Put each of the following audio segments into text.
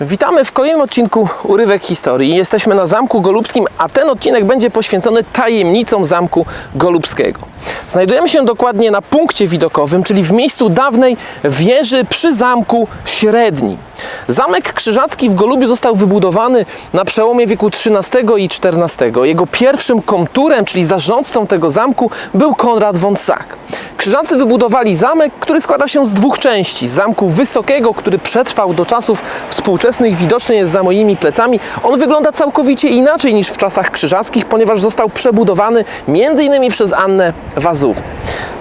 Witamy w kolejnym odcinku Urywek Historii. Jesteśmy na Zamku Golubskim, a ten odcinek będzie poświęcony tajemnicom Zamku Golubskiego. Znajdujemy się dokładnie na punkcie widokowym, czyli w miejscu dawnej wieży przy Zamku Średnim. Zamek Krzyżacki w Golubiu został wybudowany na przełomie wieku XIII i XIV. Jego pierwszym komturem, czyli zarządcą tego zamku był Konrad von Sack. Krzyżacy wybudowali zamek, który składa się z dwóch części. Zamku wysokiego, który przetrwał do czasów współczesnych, widoczny jest za moimi plecami. On wygląda całkowicie inaczej niż w czasach krzyżackich, ponieważ został przebudowany m.in. przez Annę Wazównę.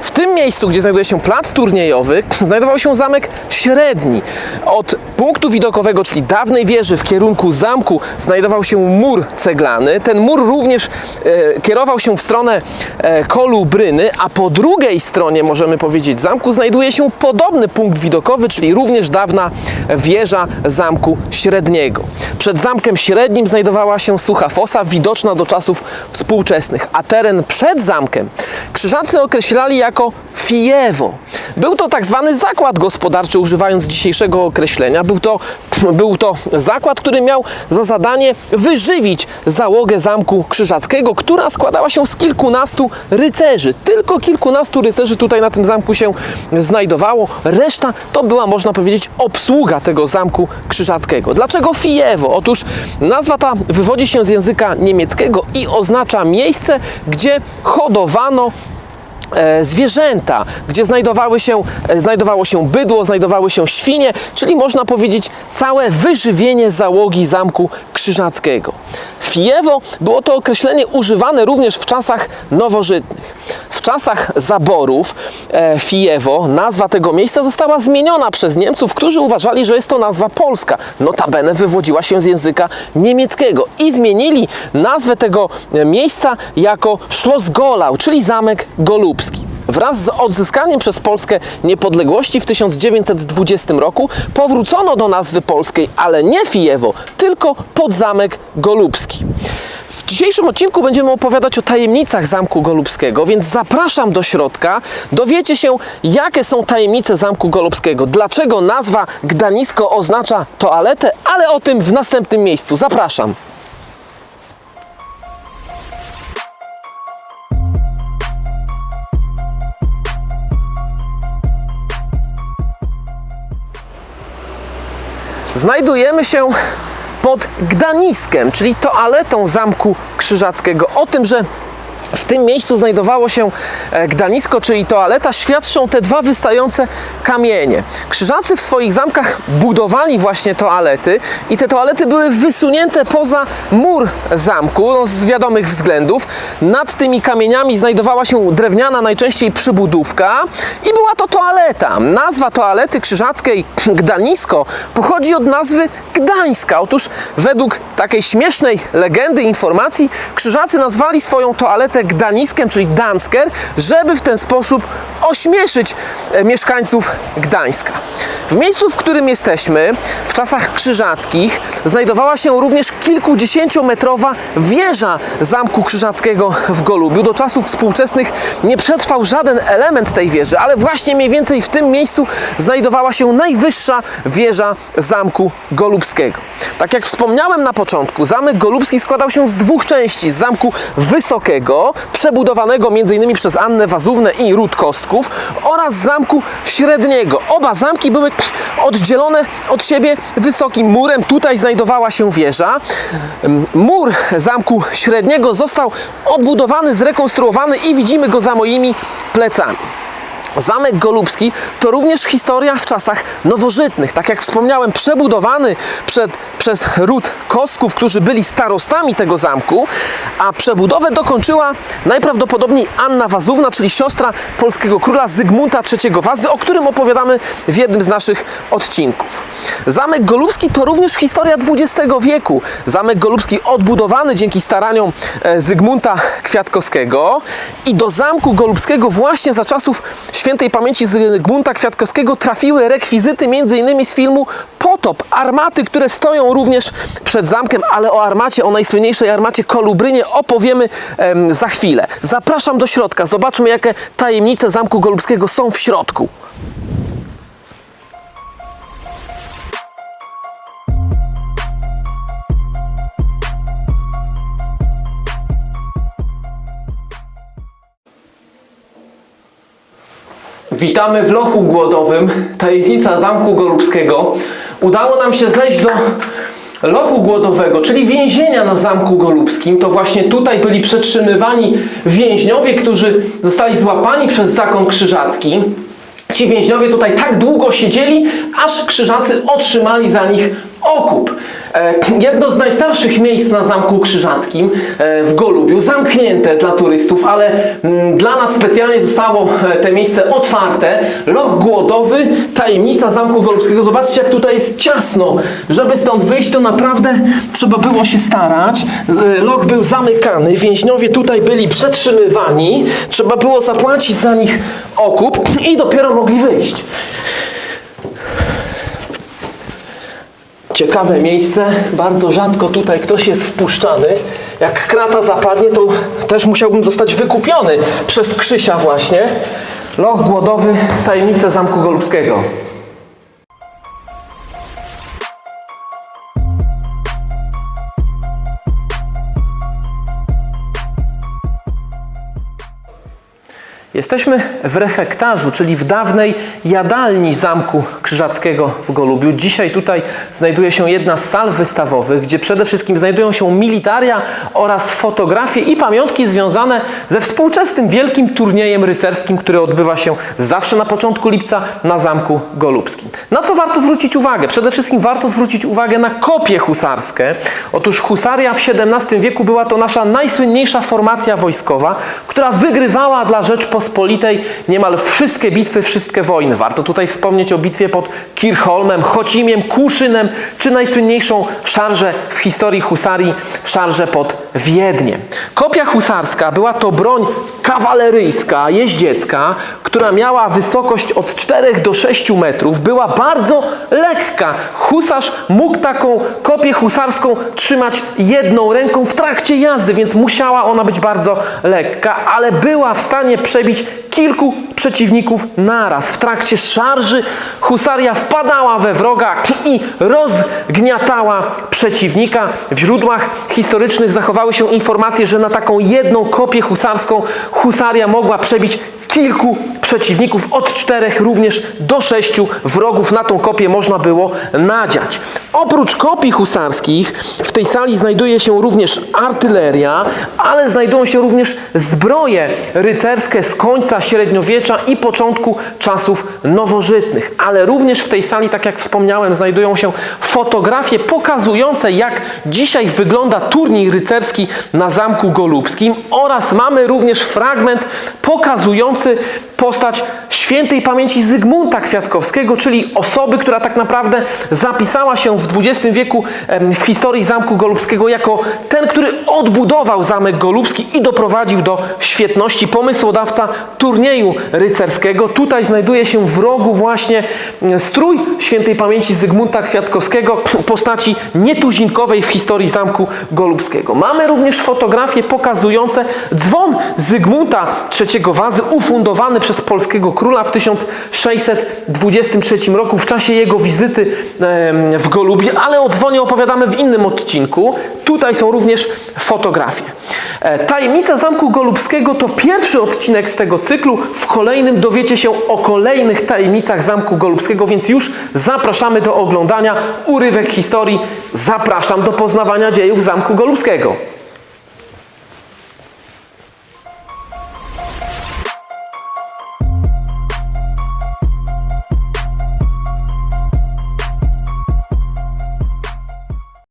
W tym miejscu, gdzie znajduje się plac turniejowy, znajdował się zamek średni. Od punktu widokowego, czyli dawnej wieży w kierunku zamku, znajdował się mur ceglany. Ten mur również e, kierował się w stronę e, kolu Bryny, a po drugiej stronie, możemy powiedzieć, zamku znajduje się podobny punkt widokowy, czyli również dawna wieża zamku średniego. Przed zamkiem średnim znajdowała się sucha fosa, widoczna do czasów współczesnych, a teren przed zamkiem krzyżacy określali jako Fijewo. Był to tak zwany zakład gospodarczy, używając dzisiejszego określenia. Był to, był to zakład, który miał za zadanie wyżywić załogę zamku krzyżackiego, która składała się z kilkunastu rycerzy. Tylko kilkunastu rycerzy tutaj na tym zamku się znajdowało. Reszta to była, można powiedzieć, obsługa tego zamku krzyżackiego. Dlaczego Fijewo? Otóż nazwa ta wywodzi się z języka niemieckiego i oznacza miejsce, gdzie hodowano e, zwierzęta, gdzie znajdowały się, e, znajdowało się bydło, znajdowały się świnie, czyli można powiedzieć całe wyżywienie załogi Zamku Krzyżackiego. Fijewo było to określenie używane również w czasach nowożytnych. W czasach zaborów e, Fijewo, nazwa tego miejsca została zmieniona przez Niemców, którzy uważali, że jest to nazwa polska. Notabene wywodziła się z języka niemieckiego i zmienili nazwę tego e, miejsca jako Schloss Golau, czyli Zamek Golubski. Wraz z odzyskaniem przez Polskę niepodległości w 1920 roku powrócono do nazwy polskiej, ale nie Fijewo, tylko Podzamek Golubski. W dzisiejszym odcinku będziemy opowiadać o tajemnicach Zamku Golubskiego, więc zapraszam do środka. Dowiecie się, jakie są tajemnice Zamku Golubskiego, dlaczego nazwa Gdanisko oznacza toaletę, ale o tym w następnym miejscu. Zapraszam. Znajdujemy się pod Gdaniskiem, czyli toaletą Zamku Krzyżackiego. O tym, że w tym miejscu znajdowało się e, Gdanisko, czyli toaleta, świadczą te dwa wystające kamienie. Krzyżacy w swoich zamkach budowali właśnie toalety i te toalety były wysunięte poza mur zamku no, z wiadomych względów. Nad tymi kamieniami znajdowała się drewniana, najczęściej przybudówka i była to toaleta. Nazwa toalety krzyżackiej Gdanisko pochodzi od nazwy Gdańska. Otóż według takiej śmiesznej legendy, informacji, krzyżacy nazwali swoją toaletę Gdaniskiem, czyli Dansker, żeby w ten sposób ośmieszyć e, mieszkańców Gdańska. W miejscu, w którym jesteśmy, w czasach krzyżackich, znajdowała się również kilkudziesięciometrowa wieża Zamku Krzyżackiego w Golubiu. Do czasów współczesnych nie przetrwał żaden element tej wieży, ale właśnie mniej więcej w tym miejscu znajdowała się najwyższa wieża Zamku Golubskiego. Tak jak wspomniałem na początku, Zamek Golubski składał się z dwóch części. Z Zamku Wysokiego, przebudowanego m.in. przez Annę Wazównę i Ród Kostków oraz Zamku Średniego. Oba zamki były oddzielone od siebie wysokim murem. Tutaj znajdowała się wieża. Mur Zamku Średniego został odbudowany, zrekonstruowany i widzimy go za moimi plecami. Zamek Golubski to również historia w czasach nowożytnych. Tak jak wspomniałem, przebudowany przed, przez ród Kostków, którzy byli starostami tego zamku, a przebudowę dokończyła najprawdopodobniej Anna Wazówna, czyli siostra polskiego króla Zygmunta III Wazy, o którym opowiadamy w jednym z naszych odcinków. Zamek Golubski to również historia XX wieku. Zamek Golubski odbudowany dzięki staraniom e, Zygmunta Kwiatkowskiego i do Zamku Golubskiego właśnie za czasów świętej pamięci Zygmunta Kwiatkowskiego trafiły rekwizyty m.in. z filmu Potop, armaty, które stoją również przed zamkiem, ale o armacie, o najsłynniejszej armacie Kolubrynie opowiemy em, za chwilę. Zapraszam do środka, zobaczmy jakie tajemnice Zamku Golubskiego są w środku. Witamy w lochu głodowym, tajemnica Zamku Golubskiego. Udało nam się zejść do lochu głodowego, czyli więzienia na Zamku Golubskim. To właśnie tutaj byli przetrzymywani więźniowie, którzy zostali złapani przez zakon krzyżacki. Ci więźniowie tutaj tak długo siedzieli, aż krzyżacy otrzymali za nich okup. E, jedno z najstarszych miejsc na Zamku Krzyżackim e, w Golubiu, zamknięte dla turystów, ale mm, dla nas specjalnie zostało e, te miejsce otwarte. Loch głodowy, tajemnica Zamku Golubskiego. Zobaczcie, jak tutaj jest ciasno. Żeby stąd wyjść, to naprawdę trzeba było się starać. Loch był zamykany, więźniowie tutaj byli przetrzymywani. Trzeba było zapłacić za nich okup i dopiero mogli wyjść. Ciekawe miejsce, bardzo rzadko tutaj ktoś jest wpuszczany. Jak krata zapadnie, to też musiałbym zostać wykupiony przez Krzysia właśnie. Loch głodowy, tajemnice Zamku Golubskiego. Jesteśmy w refektarzu, czyli w dawnej jadalni Zamku Krzyżackiego w Golubiu. Dzisiaj tutaj znajduje się jedna z sal wystawowych, gdzie przede wszystkim znajdują się militaria oraz fotografie i pamiątki związane ze współczesnym wielkim turniejem rycerskim, który odbywa się zawsze na początku lipca na Zamku Golubskim. Na co warto zwrócić uwagę? Przede wszystkim warto zwrócić uwagę na kopię husarskie. Otóż husaria w XVII wieku była to nasza najsłynniejsza formacja wojskowa, która wygrywała dla Rzeczpospolitej niemal wszystkie bitwy, wszystkie wojny. Warto tutaj wspomnieć o bitwie pod Kirchholmem, Chocimiem, Kłuszynem, czy najsłynniejszą szarżę w historii husarii, szarżę pod Wiedniem. Kopia husarska była to broń kawaleryjska, jeździecka, która miała wysokość od 4 do 6 metrów, była bardzo lekka. Husarz mógł taką kopię husarską trzymać jedną ręką w trakcie jazdy, więc musiała ona być bardzo lekka, ale była w stanie przebić kilku przeciwników naraz. W trakcie szarży husaria wpadała we wroga i rozgniatała przeciwnika. W źródłach historycznych zachowały się informacje, że na taką jedną kopię husarską husaria mogła przebić kilku przeciwników, od czterech również do sześciu wrogów na tą kopię można było nadziać. Oprócz kopii husarskich w tej sali znajduje się również artyleria, ale znajdują się również zbroje rycerskie z końca średniowiecza i początku czasów nowożytnych. Ale również w tej sali, tak jak wspomniałem, znajdują się fotografie pokazujące, jak dzisiaj wygląda turniej rycerski na Zamku Golubskim oraz mamy również fragment pokazujący postać świętej pamięci Zygmunta Kwiatkowskiego, czyli osoby, która tak naprawdę zapisała się w XX wieku w historii Zamku Golubskiego jako ten, który odbudował Zamek Golubski i doprowadził do świetności pomysłodawca turnieju rycerskiego. Tutaj znajduje się w rogu właśnie strój świętej pamięci Zygmunta Kwiatkowskiego, postaci nietuzinkowej w historii Zamku Golubskiego. Mamy również fotografie pokazujące dzwon Zygmunta III Wazy ufundowany przez polskiego króla w 1623 roku w czasie jego wizyty w Golubie, ale o dzwonie opowiadamy w innym odcinku. Tutaj są również fotografie. E, Tajemnica Zamku Golubskiego to pierwszy odcinek z tego cyklu. W kolejnym dowiecie się o kolejnych tajemnicach Zamku Golubskiego, więc już zapraszamy do oglądania urywek historii. Zapraszam do poznawania dziejów Zamku Golubskiego.